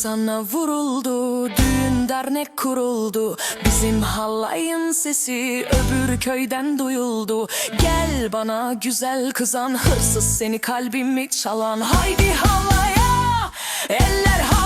sana vuruldu Düğün dernek kuruldu. Bizim halayın sesi öbür köyden duyuldu. Gel bana güzel kızan Hırsız seni kalbimi çalan. Haydi halaya Eller havaya